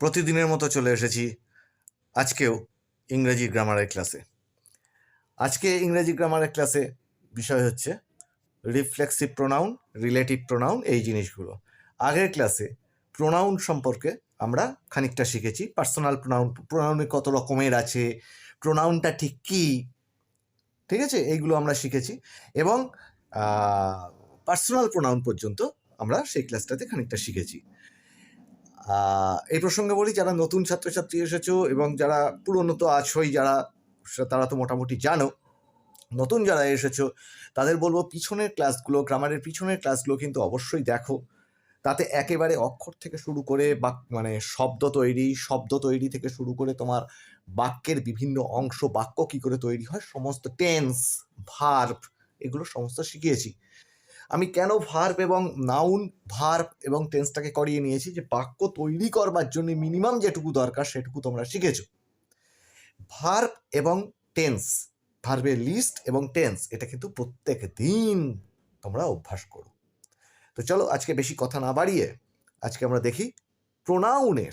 প্রতিদিনের মতো চলে এসেছি আজকেও ইংরেজি গ্রামারের ক্লাসে। আজকে ইংরেজি গ্রামারের ক্লাসে বিষয় হচ্ছে রিফ্লেক্সিভ প্রোনাউন রিলেটিভ প্রোনাউন এই জিনিসগুলো। আগের ক্লাসে প্রোনাউন সম্পর্কে আমরা খানিকটা শিখেছি। পার্সোনাল প্রোনাউন প্রোনাউনে কত রকমের আছে প্রোনাউনটা ঠিক কী, ঠিক আছে? এইগুলো আমরা শিখেছি এবং পার্সোনাল প্রোনাউন পর্যন্ত আমরা সেই ক্লাসটাতে খানিকটা শিখেছি। এই প্রসঙ্গে বলি, যারা নতুন ছাত্রছাত্রী এসেছ এবং যারা পুরনো তো আছোই, যারা তারা তো মোটামুটি জানো, নতুন যারা এসেছ, তাদের বলব পিছনের ক্লাসগুলো, গ্রামারের পিছনের ক্লাসগুলো কিন্তু অবশ্যই দেখো। তাতে একেবারে অক্ষর থেকে শুরু করে বাক মানে শব্দ তৈরি শব্দ তৈরি থেকে শুরু করে তোমার বাক্যের বিভিন্ন অংশ, বাক্য কী করে তৈরি হয়, সমস্ত টেন্স ভার্ব এগুলো সমস্ত শিখিয়েছি। আমি কেন ভার্ব এবং নাউন ভার্ব এবং টেন্সটাকে করিয়ে নিয়েছি? যে বাক্য তৈরি করবার জন্য মিনিমাম যেটুকু দরকার সেটুকু তোমরা শিখেছো। ভার্ব এবং টেন্স ভার্বের লিস্ট এবং টেন্স এটা কিন্তু প্রত্যেক দিন তোমরা অভ্যাস করো। তো চলো আজকে বেশি কথা না বাড়িয়ে আজকে আমরা দেখি প্রোনাউনের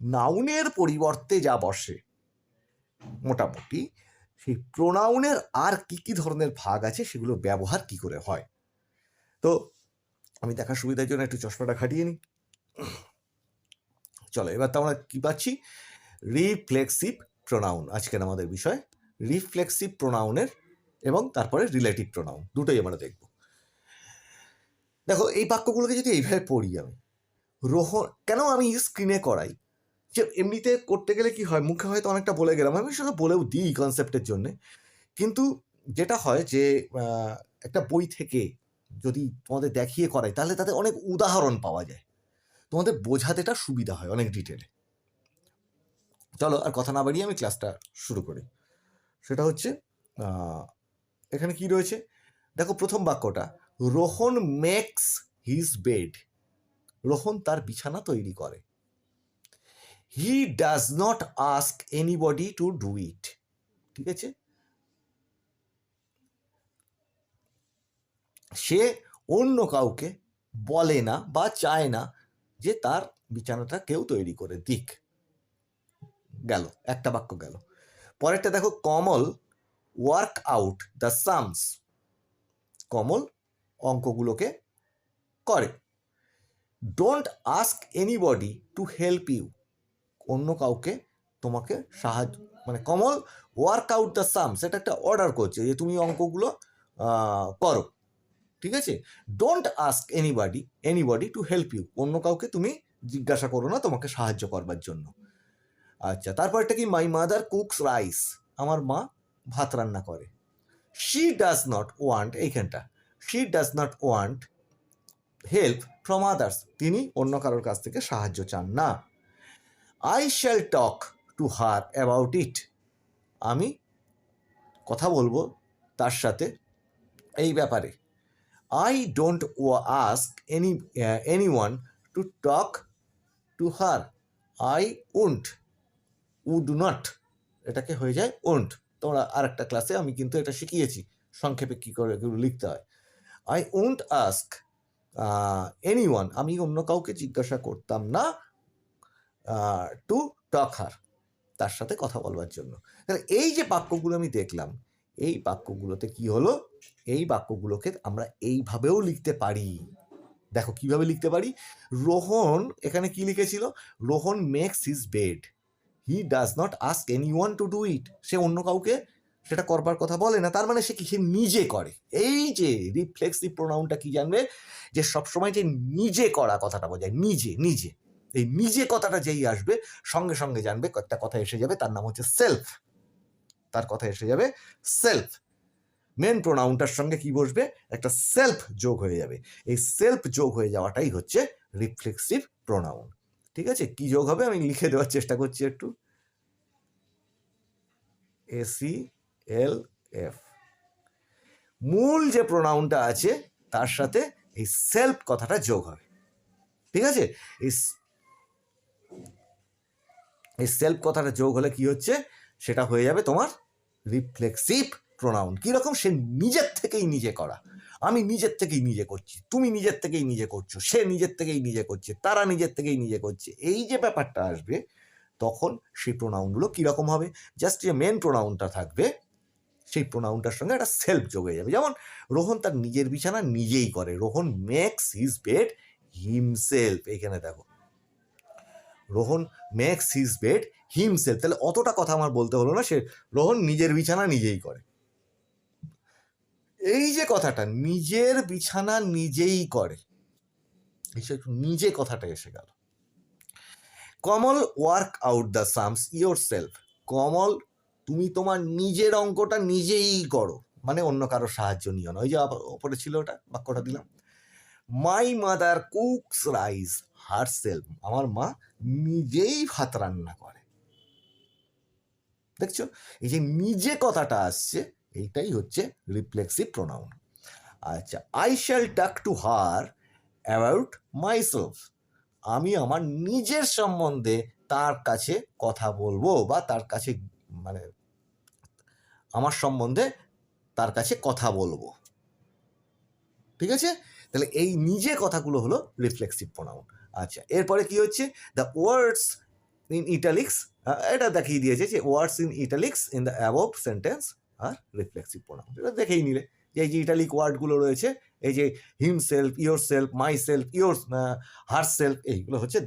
নাউনের পরিবর্তে যা বসে। মোটামুটি সেই প্রোনাউনের আর কি কি ধরনের ভাগ আছে সেগুলো ব্যবহার কি করে হয়? তো আমি দেখার সুবিধার জন্য একটু চশমাটা খাটিয়ে নিই। চলো, এবার তো আমরা কী পাচ্ছি? রিফ্লেক্সিভ প্রোনাউন, আজকের আমাদের বিষয়। রিফ্লেক্সিভ প্রোনাউনের এবং তারপরে রিলেটিভ প্রোনাউন, দুটোই আমরা দেখব। দেখো, এই বাক্যগুলোকে যদি এইভাবে পড়ি আমি, রোহন, কেন আমি স্ক্রিনে করাই? যে এমনিতে করতে গেলে কি হয়, মুখে হয়তো অনেকটা বলে গেলাম, আমি সেটা বলেও দিই কনসেপ্টের জন্যে। কিন্তু যেটা হয় যে একটা বই থেকে যদি তোমাদের দেখিয়ে করাই, তাহলে তাতে অনেক উদাহরণ পাওয়া যায়। তোমাদের বোঝাতে এটা সুবিধা হয় অনেক ডিটেলে চলো আর কথা না বাড়িয়ে আমি ক্লাসটা শুরু করি। সেটা হচ্ছে এখানে কি রয়েছে? দেখো প্রথম বাক্যটা, Rohan makes his bed Rohan তার বিছানা তৈরি করে। He does not ask anybody to do it ঠিক আছে? সে অন্য কাউকে বলে না বা চায় না যে তার বিছানাটা কেউ তৈরি করে দিক। গেল, একটা বাক্য গেল। পরেরটা দেখো, Kamal work out the sums Kamal অঙ্কগুলোকে করে। Don't ask anybody to help you অন্য কাউকে তোমাকে সাহায্য মানে Kamal work out the sums এটা একটা অর্ডার করছে যে তুমি অঙ্কগুলো করো। ঠিক আছে? Don't ask anybody anybody to help you অন্য কাউকে তুমি জিজ্ঞাসা করো না, তোমাকে সাহায্য করবার জন্য। আচ্ছা তারপরটা কি? মাই মাদার কুকস রাইস আমার মা ভাত রান্না করে। শি ডাজ নট ওয়ান্ট এইখানটা। She does not want help from others তিনি অন্য কারোর কাছ থেকে সাহায্য চান না। I shall talk to her about it আমি কথা বলব তার সাথে এই ব্যাপারে। I don't ask any any one to talk to her I won't would not এটাকে হয়ে যায় উন্ট তোমরা আর একটা ক্লাসে আমি কিন্তু এটা শিখিয়েছি। সংক্ষেপে কী করে এগুলো লিখতে হয়। I won't ask any one আমি অন্য কাউকে জিজ্ঞাসা করতাম না টু টক হার তার সাথে কথা বলবার জন্য। তাহলে এই যে বাক্যগুলো আমি দেখলাম, এই বাক্যগুলোতে কি হলো? এই বাক্যগুলোকে আমরা এইভাবেও লিখতে পারি। দেখো কীভাবে লিখতে পারি? রোহন, এখানে কি লিখেছিল? Rohan makes his bed he does not ask any one to do it সে অন্য কাউকে সেটা করবার কথা বলে না। তার মানে সে কি? সে নিজে করে। এই যে রিফ্লেক্সিভ প্রোনাউনটা কি জানবে? যে সবসময় যে নিজে করা কথাটা বোঝায়। নিজে নিজে। এই নিজে কথাটা যেই আসবে, সঙ্গে সঙ্গে জানবে। একটা কথা এসে যাবে, তার নাম হচ্ছে সেলফ তার কথা এসে যাবে সেলফ মেন প্রোনাউনটার সঙ্গে কি বসবে? একটা সেলফ যোগ হয়ে যাবে। এই সেলফ যোগ হয়ে যাওয়াটাই হচ্ছে রিফ্লেক্সিভ প্রোনাউন ঠিক আছে? কি যোগ হবে? আমি লিখে দেওয়ার চেষ্টা করছি একটু। এসি এল এফ মূল যে প্রোনাউনটা আছে, তার সাথে এই সেলফ কথাটা যোগ হবে। ঠিক আছে? এই এই সেলফ কথাটা যোগ হলে কি হচ্ছে? সেটা হয়ে যাবে তোমার রিফ্লেক্সিভ প্রোনাউন কীরকম? সে নিজের থেকেই নিজে করা। আমি নিজের থেকেই নিজে করছি। তুমি নিজের থেকেই নিজে করছ। সে নিজের থেকেই নিজে করছে। তারা নিজের থেকেই নিজে করছে। এই যে ব্যাপারটা আসবে, তখন সেই প্রোনাউনগুলো কীরকম হবে? জাস্ট যে মেন প্রোনাউনটা থাকবে, সেই প্রোনাউনটার সঙ্গে একটা সেলফ যোগ হয়ে যাবে। যেমন, রোহন তার নিজের বিছানা নিজেই করে। Rohan makes his bed himself এখানে দেখো। Rohan makes his bed himself তাহলে অতটা কথা আমার বলতে হলো না। সে রোহন নিজের বিছানা নিজেই করে। এই যে কথাটা, নিজের বিছানা নিজেই করে। নিজে কথাটা এসে গেল। Kamal work out the sums yourself Kamal, তুমি তোমার নিজের অঙ্কটা নিজেই করো। মানে অন্য কারও সাহায্য নিও না। ওই যে ওপরে ছিল ওটা, বাক্যটা দিলাম। My mother cooks rice herself আমার মা নিজেই ভাত রান্না করে। দেখছ? এই যে নিজে কথাটা আসছে এইটাই হচ্ছে রিফ্লেক্সিভ প্রোনাউন আচ্ছা I shall talk to her about myself আমি আমার নিজের সম্বন্ধে তার কাছে কথা বলব বা তার কাছে মানে আমার সম্বন্ধে তার কাছে কথা বলব। ঠিক আছে? তাহলে এই নিজে কথাগুলো হলো রিফ্লেক্সিভ প্রোনাউন আচ্ছা এরপরে কি হচ্ছে? দ্য ওয়ার্ডস ইন ইটালিক্স এটা দেখিয়ে দিয়েছে যে words in italics in the above sentence are reflexive pronoun এটা দেখেই নিলে। যে এই যে ইটালিক ওয়ার্ডগুলো রয়েছে, এই যে himself yourself myself your herself এইগুলো হচ্ছে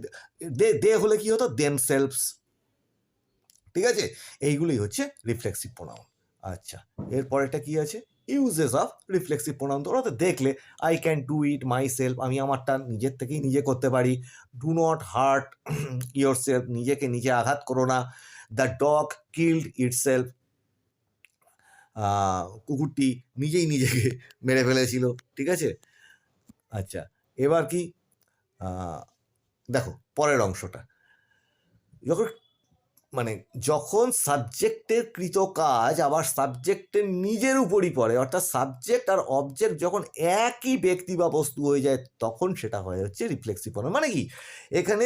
দে দে হলে কি হতো? দেম সেলফস ঠিক আছে? এইগুলোই হচ্ছে রিফ্লেক্সিভ প্রোনাউন আচ্ছা এরপরেটা কি আছে? ইউজেস অফ রিফ্লেক্সিভ প্রোনাউন তোমরা তো দেখলে I can do it myself আমি আমারটা নিজের থেকেই নিজে করতে পারি। Do not hurt yourself নিজেকে নিজে আঘাত করো না। The dog killed itself কুকুরটি নিজেই নিজেকে মেরে ফেলেছিল, ঠিক আছে? আচ্ছা এবার কি? দেখো, পরের অংশটা। যখন মানে যখন সাবজেক্টের কৃত কাজ আবার সাবজেক্টের নিজের উপরই পড়ে, অর্থাৎ সাবজেক্ট আর অবজেক্ট যখন একই ব্যক্তি বা বস্তু হয়ে যায়, তখন সেটা হয়ে হচ্ছে রিফ্লেক্সিভ মানে কি? এখানে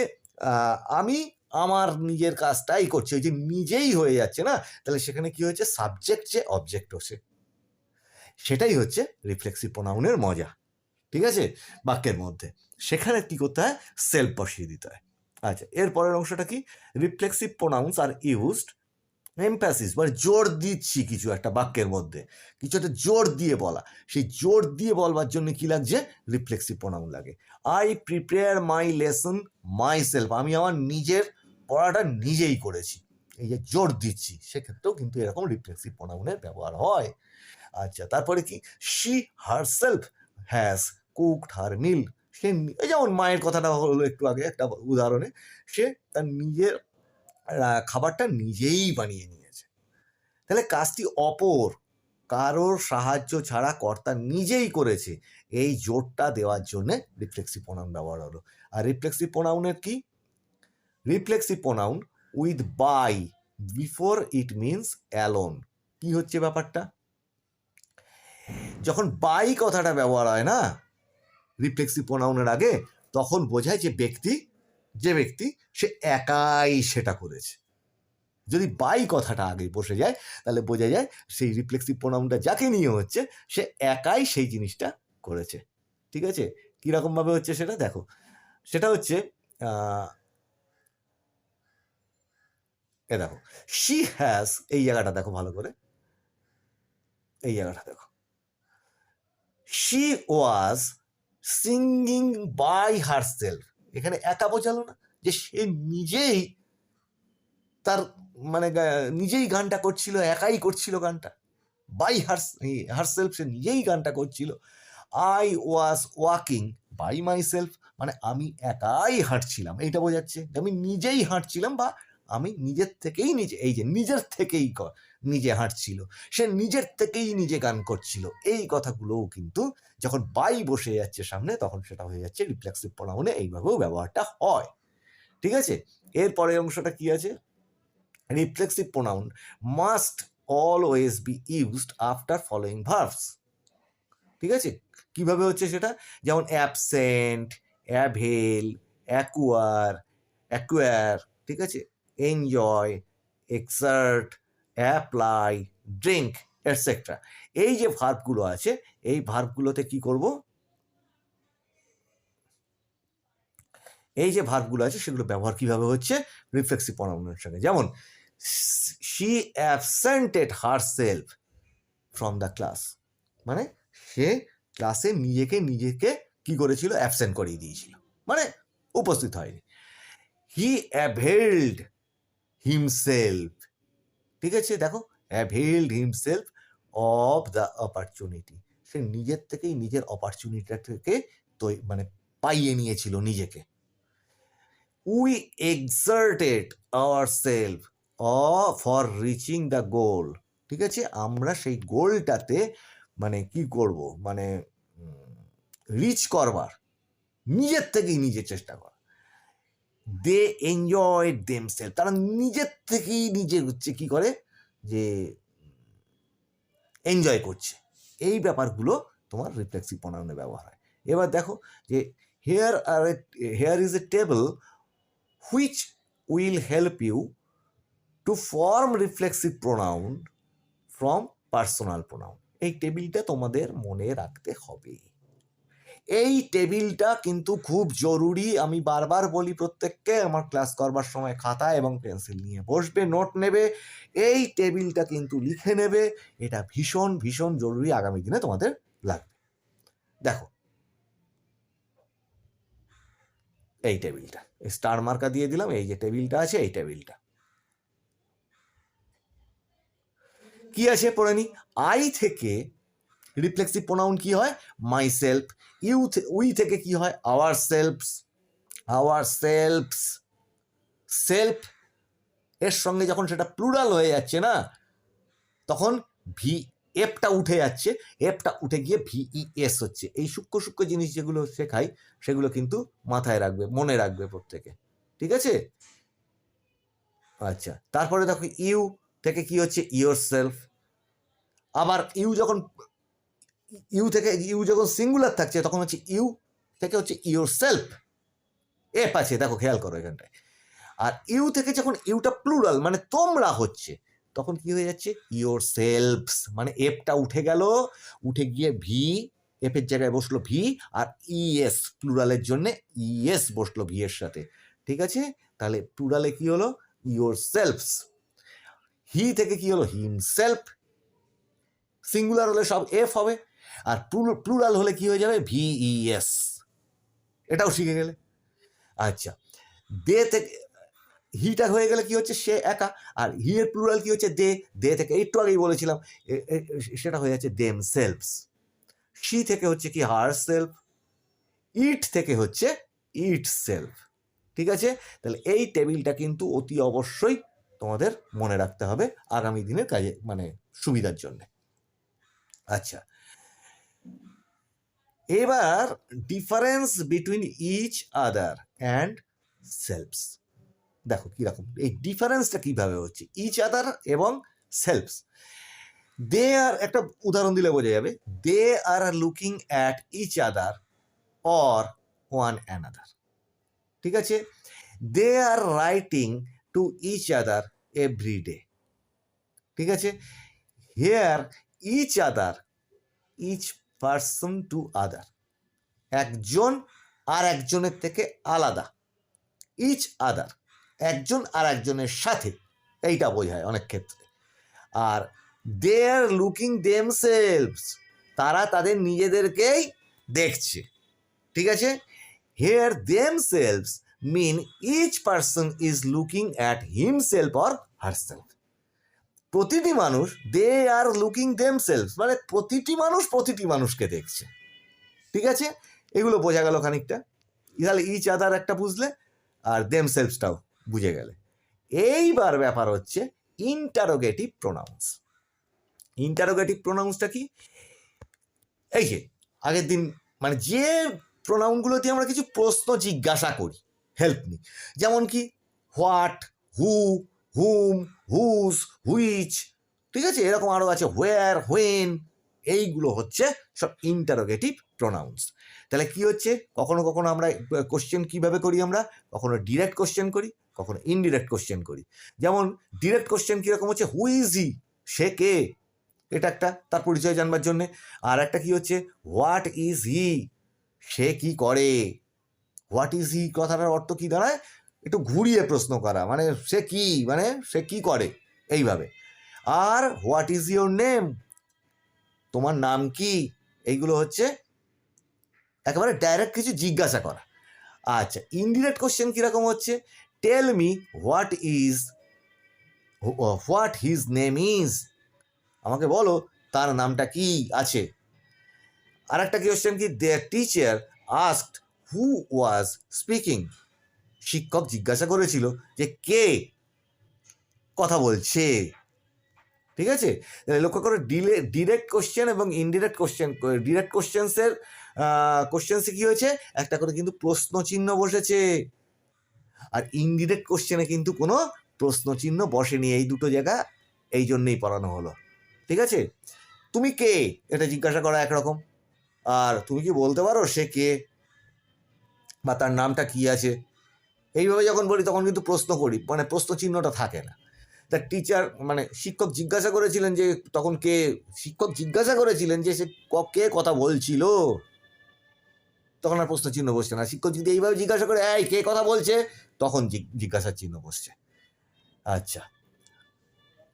আমি আমার নিজের কাজটাই করছি, ওই যে নিজেই হয়ে যাচ্ছে না? তাহলে সেখানে কি হয়েছে? সাবজেক্ট যে অবজেক্ট হচ্ছে, সেটাই হচ্ছে রিফ্লেক্সিভ প্রোনাউনের মজা, ঠিক আছে? বাক্যের মধ্যে। সেখানে কি করতে হয়? সেলফ বসিয়ে দিতে হয়। আচ্ছা এরপরের অংশটা কি? Reflexive pronouns are used emphasis মানে জোর দিচ্ছি কিছু একটা বাক্যের মধ্যে। কিছু একটা জোর দিয়ে বলা। সেই জোর দিয়ে বলবার জন্য কি লাগছে? রিফ্লেক্সিভ প্রোনাউন লাগে। I prepare my lesson myself আমি আমার নিজের পড়াটা নিজেই করেছি। এই যে জোর দিচ্ছি, সেক্ষেত্রেও কিন্তু এরকম রিফ্লেক্সিভ প্রোনাউনের ব্যবহার হয়। আচ্ছা তারপরে কি? She herself has cooked her meal সে যেমন মায়ের কথাটা হলো একটু আগে, একটা উদাহরণে, সে তার নিজের খাবারটা নিজেই বানিয়ে নিয়েছে। তাহলে কাজটি অপর, কারোর সাহায্য ছাড়া কর্তা নিজেই করেছে। এই জোরটা দেওয়ার জন্যে রিফ্লেক্সিভ প্রোনাউন ব্যবহার হলো। আর রিফ্লেক্সিভ প্রোনাউনের কি? Reflexive pronoun with by before it means alone কি হচ্ছে ব্যাপারটা? যখন বাই কথাটা ব্যবহার হয় না রিফ্লেক্সিভ প্রোনাউনের আগে, তখন বোঝায় যে ব্যক্তি যে ব্যক্তি সে একাই সেটা করেছে। যদি বাই কথাটা আগে বসে যায়, তাহলে বোঝা যায় সেই রিফ্লেক্সিভ প্রোনাউনটা যাকে নিয়ে হচ্ছে, সে একাই সেই জিনিসটা করেছে। ঠিক আছে? কীরকমভাবে হচ্ছে সেটা? দেখো, সেটা হচ্ছে এ দেখো শি হ্যাজ এই জায়গাটা দেখো ভালো করে, এই জায়গাটা দেখো। She was singing by herself এখানে একা বোঝালো না যে সে নিজেই তার মানে নিজেই গানটা করছিল, একাই করছিল গানটা। বাই হার হার সেলফ সে নিজেই গানটা করছিল। I was walking by myself মানে আমি একাই হাঁটছিলাম। এইটা বোঝাচ্ছে আমি নিজেই হাঁটছিলাম বা আমি নিজের থেকেই নিজে, এই যে নিজের থেকেই নিজে হাঁটছিল। সে নিজের থেকেই নিজে গান করছিল। এই কথাগুলোও কিন্তু যখন বাই বসে যাচ্ছে সামনে, তখন সেটা হয়ে যাচ্ছে রিফ্লেক্সিভ প্রোনাউনে এইভাবেও ব্যবহারটা হয়। ঠিক আছে? এরপরের অংশটা কি আছে? Reflexive pronoun must always be used after following verbs ঠিক আছে? কীভাবে হচ্ছে সেটা? যেমন অ্যাবসেন্ট অ্যাভেল অ্যাকুয়ার অ্যাকুয়ার ঠিক আছে? Enjoy exert apply drink etcetera এই যে ভার্বগুলো আছে, এই ভার্বগুলোতে কি করব? এই যে ভার্বগুলো আছে, সেগুলো ব্যবহার কীভাবে হচ্ছে? রিফ্লেক্সিভ প্রনাউনের সঙ্গে। যেমন she absented herself from the class মানে সে ক্লাসে নিজেকে নিজেকে কি করেছিল? অ্যাবসেন্ট করিয়ে দিয়েছিল। মানে উপস্থিত হয়নি। হি অ্যাভেলড হিমসেলফ ঠিক আছে? দেখো availed himself of the opportunity সে নিজের থেকেই নিজের অপরচুনিটিটা থেকে মানে পাইয়ে নিয়েছিল নিজেকে। We exerted ourself for reaching the goal ঠিক আছে? আমরা সেই গোলটাতে মানে কি করব? মানে রিচ করবার। নিজের থেকেই নিজে চেষ্টা করা। দে এনজয় দেম সেলফ তারা নিজের থেকেই নিজে হচ্ছে কি করে? যে এনজয় করছে। এই ব্যাপারগুলো তোমার রিফ্লেক্সিভ প্রনাউনে ব্যবহার হয়। এবার দেখো যে here are here is a table which will help you to form reflexive pronoun from personal pronoun এই টেবিলটা তোমাদের মনে রাখতে হবে। এই টেবিলটা কিন্তু খুব জরুরি। আমি বারবার বলি প্রত্যেককে, আমার ক্লাস করবার সময় খাতা এবং পেন্সিল নিয়ে বসবে, নোট নেবে। এই টেবিলটা কিন্তু লিখে নেবে। এটা ভীষণ ভীষণ জরুরি আগামী দিনে তোমাদের লাগবে। দেখো। এই টেবিলটা। স্টার মার্কা দিয়ে দিলাম, এই যে টেবিলটা আছে, এই টেবিলটা। কি আছে পড়ে নি? আই থেকে রিফ্লেক্সিভ প্রোনাউন কি হয়? মাই সেলফ ইউ উই থেকে কি হয়? Ourselves ourselves self এর সঙ্গে যখন সেটা প্লুরাল হয়ে যাচ্ছে না, তখন ভি এফটা উঠে যাচ্ছে এফটা উঠে গিয়ে ভিই এস হচ্ছে। এই সূক্ষ্ম সূক্ষ্ম জিনিস যেগুলো শেখাই, সেগুলো কিন্তু মাথায় রাখবে, মনে রাখবে প্রত্যেকে। ঠিক আছে? আচ্ছা তারপরে দেখো ইউ থেকে কি হচ্ছে? ইয়োর সেলফ আবার ইউ যখন ইউ থেকে, ইউ যখন সিঙ্গুলার থাকছে, তখন হচ্ছে ইউ থেকে হচ্ছে ইয়োর সেলফ এফ আছে দেখো, খেয়াল করো এখানটায়। আর ইউ থেকে যখন ইউটা প্লুরাল মানে তোমরা হচ্ছে, তখন কি হয়ে যাচ্ছে? ইয়োর সেলফস মানে এফটা উঠে গেল, উঠে গিয়ে ভি এফের জায়গায় বসল ভি আর ইএস প্লুরালের জন্য ইএস বসল ভি এর সাথে। ঠিক আছে? তাহলে প্লুরালে কি হলো? ইয়োর সেলফস হি থেকে কি হলো? হিম সেলফ সিঙ্গুলার হলে সব এফ হবে। আর প্লুরাল হলে কি হয়ে যাবে? ভিইএস এটাও শিখে গেলে। আচ্ছা। দে থেকে হিটা হয়ে গেলে কি হচ্ছে? সে একা। আর হি এর প্লুরাল কি হচ্ছে? দে দে থেকে, একটু আগেই বলেছিলাম। সেটা হয়ে যাচ্ছে দেম সেলফস সি থেকে হচ্ছে কি? হার সেলফ ইট থেকে হচ্ছে ইট সেলফ ঠিক আছে? তাহলে এই টেবিলটা কিন্তু অতি অবশ্যই তোমাদের মনে রাখতে হবে আগামী দিনের কাজে মানে সুবিধার জন্য। আচ্ছা। এবার difference between each other and selves দেখো কীরকম এই ডিফারেন্সটা কীভাবে হচ্ছে? ইচ আদার এবং সেলফস দে আর একটা উদাহরণ দিলে বোঝা যাবে they are looking at each other or one another ঠিক আছে? They are writing to each other every day ঠিক আছে? Here each other each person to other একজন আর একজনের থেকে আলাদা। ইচ আদার একজন আর একজনের সাথে। এইটা বোঝায় অনেক ক্ষেত্রে। আর they are looking themselves তারা তাদের নিজেদেরকেই দেখছে। ঠিক আছে? Here themselves mean each person is looking at himself or herself প্রতিটি মানুষ দে আর লুকিং দেম মানে প্রতিটি মানুষ প্রতিটি মানুষকে দেখছে। ঠিক আছে? এগুলো বোঝা গেল খানিকটা। তাহলে ইচ আদার একটা বুঝলে, আর দেম সেলফসটাও বুঝে গেলে। এইবার ব্যাপার হচ্ছে ইন্টারোগেটিভ প্রোনাউন্স ইন্টারোগেটিভ প্রোনাউন্সটা কি? এই যে, আগের দিন মানে যে প্রোনাউনগুলো দিয়ে আমরা কিছু প্রশ্ন জিজ্ঞাসা করি হেল্প নি যেমন কি what who whom whose which ঠিক আছে? এরকম আরও আছে হোয়ার হোয়েন এইগুলো হচ্ছে সব ইন্টারোগেটিভ প্রোনাউন্স তাহলে কি হচ্ছে? কখনো কখনো আমরা কোশ্চেন কীভাবে করি আমরা? কখনো ডিরেক্ট কোশ্চেন করি, কখনো ইনডিরেক্ট কোশ্চেন করি। যেমন ডিরেক্ট কোশ্চেন কীরকম হচ্ছে? হু ইজ হি সে কে? এটা একটা, তার পরিচয় জানবার জন্যে। আর একটা কি হচ্ছে? হোয়াট ইজ হি সে কি করে? হোয়াট ইজ হি কথাটার অর্থ কি দাঁড়ায়? একটু ঘুরিয়ে প্রশ্ন করা মানে সে কি মানে সে কি করে? এইভাবে। আর হোয়াট ইজ ইয়োর নেম তোমার নাম কি? এইগুলো হচ্ছে একেবারে ডাইরেক্ট কিছু জিজ্ঞাসা করা। আচ্ছা ইনডিরেক্ট কোশ্চেন কীরকম হচ্ছে? Tell me what is what his name is আমাকে বলো, তার নামটা কি আছে? আর একটা কোয়েশ্চেন কি? Their teacher asked who was speaking শিক্ষক জিজ্ঞাসা করেছিল যে কে কথা বলছে? ঠিক আছে? লক্ষ্য করো ডিলে ডিরেক্ট কোশ্চেন এবং ইনডিরেক্ট কোশ্চেন ডিরেক্ট কোশ্চেন্সের কোশ্চেন্সে কি হয়েছে? একটা করে কিন্তু প্রশ্ন চিহ্ন বসেছে। আর ইনডিরেক্ট কোশ্চেনে কিন্তু কোনো প্রশ্ন চিহ্ন বসেনি। এই দুটো জায়গা এই জন্যেই পড়ানো হলো। ঠিক আছে? তুমি কে? এটা জিজ্ঞাসা করা একরকম। আর তুমি কি বলতে পারো সে কে? বা তার নামটা কি আছে? এইভাবে যখন বলি, তখন কিন্তু প্রশ্ন করি। মানে প্রশ্ন চিহ্নটা থাকে না। তা টিচার মানে শিক্ষক জিজ্ঞাসা করেছিলেন যে, তখন কে, শিক্ষক জিজ্ঞাসা করেছিলেন যে, সে ক- কথা বলছিল? তখন আর প্রশ্ন চিহ্ন বসছে না। শিক্ষক যদি এইভাবে জিজ্ঞাসা করে, এই, কে কথা বলছে? তখন জিজ্ঞাসার চিহ্ন বসছে। আচ্ছা।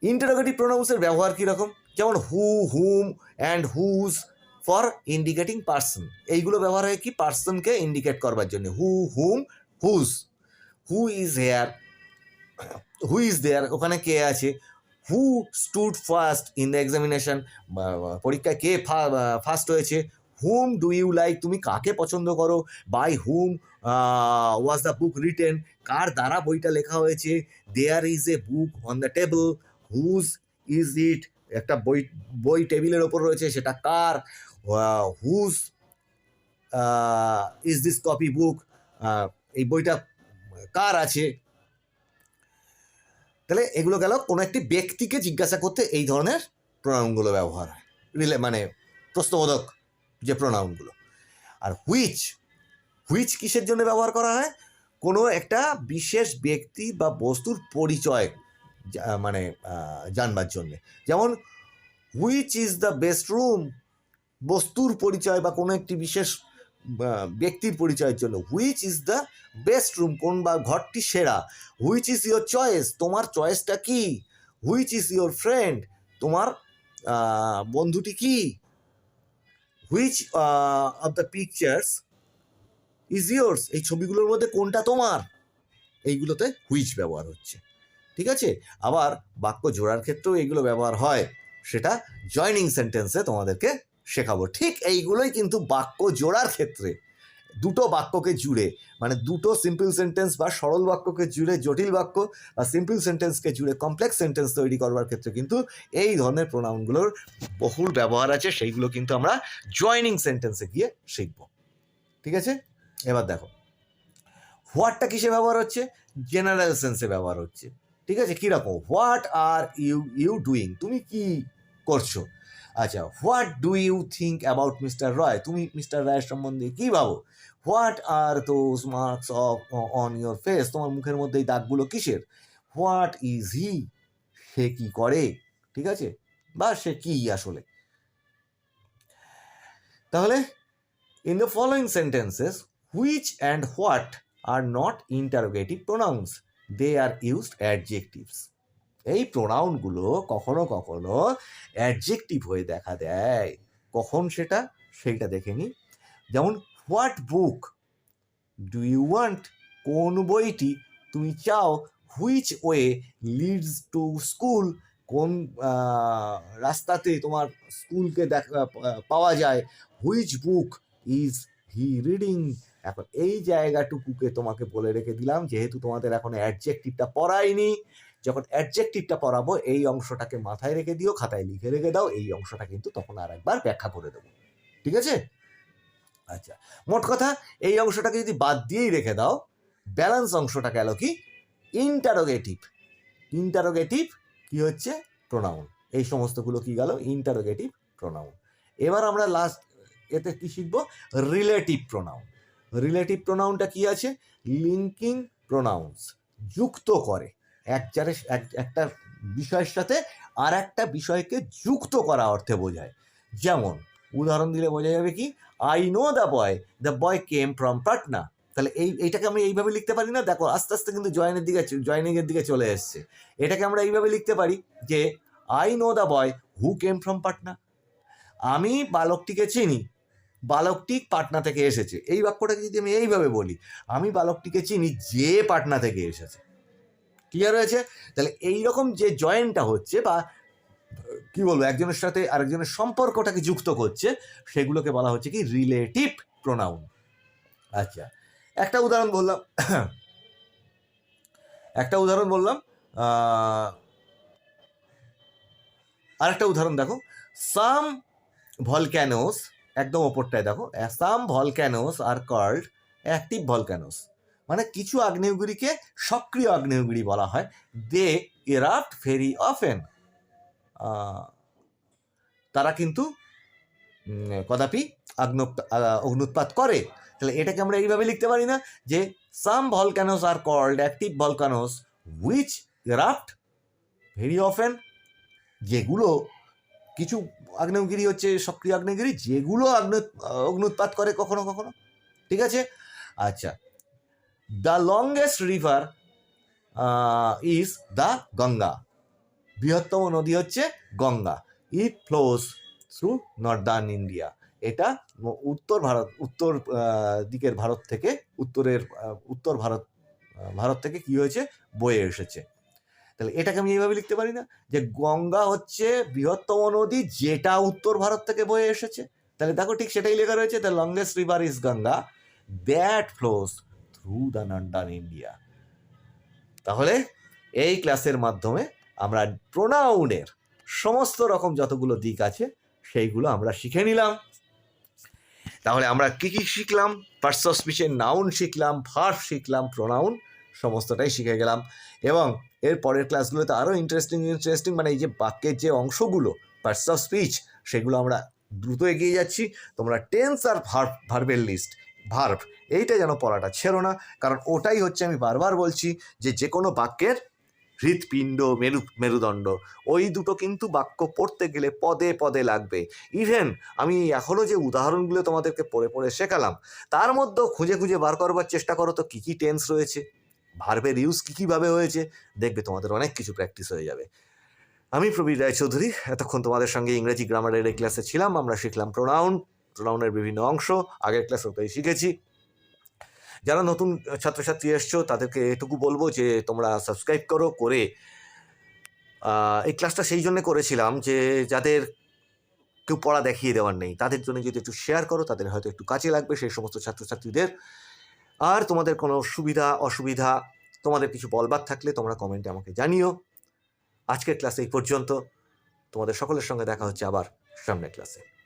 ইন্টারোগেটিভ প্রোনাউন্সের ব্যবহার কীরকম? যেমন who whom and whose for indicating person এইগুলো ব্যবহার হয় কি? পার্সনকে ইন্ডিকেট করবার জন্য। Who whom whose who is here who is there ওখানে কে আছে? Who stood first in the examination পরীক্ষায় কে ফার্স্ট হয়েছে? হুম ডু ইউ লাইক তুমি কাকে পছন্দ করো? By whom was the book written কার দ্বারা বইটা লেখা হয়েছে? There is a book on the table whose is it একটা বই বই টেবিলের ওপর রয়েছে, সেটা কার? Whose is this copy book এই বইটা কার আছে? তাহলে এগুলো গেল কোনো একটি ব্যক্তিকে জিজ্ঞাসা করতে এই ধরনের প্রণামগুলো ব্যবহার হয়। রিলে মানে প্রশ্নবোধক যে প্রণামগুলো। আর হুইচ হুইচ কিসের জন্য ব্যবহার করা হয়? কোনো একটা বিশেষ ব্যক্তি বা বস্তুর পরিচয় মানে জানবার জন্যে। যেমন which is the best room বস্তুর পরিচয় বা কোনো একটি বিশেষ ব্যক্তির পরিচয়ের জন্য which is the best room কোন বা ঘরটি সেরা? হুইচ ইজ ইয়োর চয়েস তোমার চয়েসটা কি? হুইচ ইজ ইয়োর ফ্রেন্ড তোমার বন্ধুটি কি? Which of the pictures is yours এই ছবিগুলোর মধ্যে কোনটা তোমার? এইগুলোতে হুইচ ব্যবহার হচ্ছে। ঠিক আছে? আবার বাক্য জোড়ার ক্ষেত্রেও এইগুলো ব্যবহার হয়। সেটা জয়নিং সেন্টেন্সে তোমাদেরকে শেখাবো। ঠিক এইগুলোই কিন্তু বাক্য জোড়ার ক্ষেত্রে দুটো বাক্যকে জুড়ে মানে দুটো সিম্পল সেন্টেন্স বা সরল বাক্যকে জুড়ে, জটিল বাক্য বা সিম্পল সেন্টেন্সকে জুড়ে কমপ্লেক্স সেন্টেন্স তৈরি করবার ক্ষেত্রে কিন্তু এই ধরনের প্রোনাউনগুলোর বহুল ব্যবহার আছে, সেইগুলো কিন্তু আমরা জয়নিং সেন্টেন্সে গিয়ে শিখব। ঠিক আছে? এবার দেখো হোয়াটটা কিসে ব্যবহার হচ্ছে? জেনারেল সেন্সে ব্যবহার হচ্ছে। ঠিক আছে? কীরকম? What are you you doing তুমি কি করছ? আচ্ছা what do you think about mister Roy তুমি মিস্টার রায়ের সম্বন্ধে কী ভাবো? What are those marks of on your face তোমার মুখের মধ্যে এই দাগগুলো কিসের? হোয়াট ইজ হি সে কি করে? ঠিক আছে? বা সে কি আসলে? তাহলে in the following sentences which and what are not interrogative pronouns they are used adjectives এই প্রোনাউনগুলো কখনো কখনো অ্যাডজেক্টিভ হয়ে দেখা দেয়। কখন সেটা? সেইটা দেখে নি যেমন what book do you want কোন বইটি তুমি চাও? Which way leads to school কোন রাস্তাতে তোমার স্কুলকে দেখা পাওয়া যায়? Which book is he reading এখন এই জায়গাটুকুকে তোমাকে বলে রেখে দিলাম। যেহেতু তোমাদের এখন অ্যাডজেক্টিভটা পড়াইনি যখন অ্যাডজেক্টিভটা পড়াবো, এই অংশটাকে মাথায় রেখে দিও, খাতায় লিখে রেখে দাও, এই অংশটা কিন্তু তখন আর একবার ব্যাখ্যা করে দেবো। ঠিক আছে? আচ্ছা মোট কথা, এই অংশটাকে যদি বাদ দিয়েই রেখে দাও ব্যালেন্স অংশটা গেল কি? ইন্টারোগেটিভ ইন্টারোগেটিভ কি হচ্ছে? প্রোনাউন এই সমস্তগুলো কি গেল? ইন্টারোগেটিভ প্রোনাউন এবার আমরা লাস্ট এতে কি শিখব? রিলেটিভ প্রোনাউন রিলেটিভ প্রোনাউনটা কি আছে? লিঙ্কিং প্রোনাউন্স যুক্ত করে। এক একটা বিষয়ের সাথে আর একটা বিষয়কে যুক্ত করা অর্থে বোঝায়। যেমন, উদাহরণ দিলে বোঝা যাবে কি? I know the boy the boy came from Patna তাহলে এই এইটাকে আমরা এইভাবে লিখতে পারি না? দেখো, আস্তে আস্তে কিন্তু জয়েনের দিকে জয়নিং এর দিকে চলে এসছে। এটাকে আমরা এইভাবে লিখতে পারি যে I know the boy who came from Patna আমি বালকটিকে চিনি। বালকটি পাটনা থেকে এসেছে। এই বাক্যটাকে যদি আমি এইভাবে বলি, আমি বালকটিকে চিনি যে পাটনা থেকে এসেছে। ক্লিয়ার হয়েছে। তাহলে এইরকম যে জয়েন্টটা হচ্ছে বা, কি বলব, একজনের সাথে আরেকজনের সম্পর্কটাকে যুক্ত করছে, সেগুলোকে বলা হচ্ছে কি রিলেটিভ প্রোনাউন আচ্ছা একটা উদাহরণ বললাম। একটা উদাহরণ বললাম আর একটা উদাহরণ দেখো। সাম ভলক্যানোস একদম ওপরটায় দেখো some volcanoes are called active volcanoes মানে কিছু আগ্নেয়গিরিকে সক্রিয় আগ্নেয়গিরি বলা হয়। দে এরাপ্ট ভেরি অফেন তারা কিন্তু কদাপি আগ্ন অগ্নুৎপাত করে। তাহলে এটাকে আমরা এইভাবে লিখতে পারি না যে some volcanoes are called active volcanoes which erupt very often যেগুলো, কিছু আগ্নেয়গিরি হচ্ছে সক্রিয় আগ্নেয়গিরি, যেগুলো আগ্নে অগ্নুৎপাত করে কখনো কখনো। ঠিক আছে? আচ্ছা the longest river is the Ganga বৃহত্তম নদী হচ্ছে Ganga. It flows through northern India এটা উত্তর ভারত, উত্তর দিকের ভারত থেকে, উত্তরের উত্তর ভারত ভারত থেকে কি হয়েছে? বয়ে এসেছে। তাহলে এটাকে আমি এইভাবে লিখতে পারি না? যে গঙ্গা হচ্ছে বৃহত্তম নদী যেটা উত্তর ভারত থেকে বয়ে এসেছে। তাহলে দেখো ঠিক সেটাই লেখা রয়েছে the longest river is Ganga that flows through the India তাহলে এই ক্লাসের মাধ্যমে আমরা প্রোনাউনের সমস্ত রকম যতগুলো দিক আছে, সেইগুলো আমরা শিখে নিলাম। তাহলে আমরা কি কি শিখলাম? পার্টস স্পিচের নাউন শিখলাম ভার্ব শিখলাম প্রোনাউন সমস্তটাই শিখে গেলাম। এবং এর পরের ক্লাসগুলোতে আরও ইন্টারেস্টিং ইন্টারেস্টিং মানে এই যে বাক্যের যে অংশগুলো পার্টস স্পিচ সেগুলো আমরা দ্রুত এগিয়ে যাচ্ছি। তোমরা টেন্স আর ভার্ব ভার্বের লিস্ট ভার্ব এইটা যেন পড়াটা ছেড়ো না, কারণ ওটাই হচ্ছে আমি বারবার বলছি যে যে কোনো বাক্যের হৃৎপিণ্ড, মেরু, মেরুদণ্ড, ওই দুটো কিন্তু বাক্য পড়তে গেলে পদে পদে লাগবে। ইভেন আমি এখনও যে উদাহরণগুলো তোমাদেরকে পড়ে পড়ে শেখালাম, তার মধ্যেও খুঁজে খুঁজে বার করবার চেষ্টা করো তো, কী কী টেন্স রয়েছে ভার্বের ইউজ কী কীভাবে হয়েছে, দেখবে তোমাদের অনেক কিছু প্র্যাকটিস হয়ে যাবে। আমি প্রবীর রায়চৌধুরী, এতক্ষণ তোমাদের সঙ্গে ইংরেজি গ্রামারের এই ক্লাসে ছিলাম, আমরা শিখলাম প্রোনাউন প্রোনাউনের বিভিন্ন অংশ, আগের ক্লাসে তাই শিখেছি। যারা নতুন ছাত্রছাত্রী এসছো, তাদেরকে এটুকু বলব যে, তোমরা সাবস্ক্রাইব করো, করে এই ক্লাসটা সেই জন্য করেছিলাম যে, যাদের কেউ পড়া দেখিয়ে দেওয়ার নেই, তাদের জন্য যদি একটু শেয়ার করো, তাদের হয়তো একটু কাজে লাগবে সেই সমস্ত ছাত্রছাত্রীদের। আর তোমাদের কোনো সুবিধা, অসুবিধা, তোমাদের কিছু বলবার থাকলে তোমরা কমেন্টে আমাকে জানিও। আজকের ক্লাস এই পর্যন্ত। তোমাদের সকলের সঙ্গে দেখা হচ্ছে আবার সামনের ক্লাসে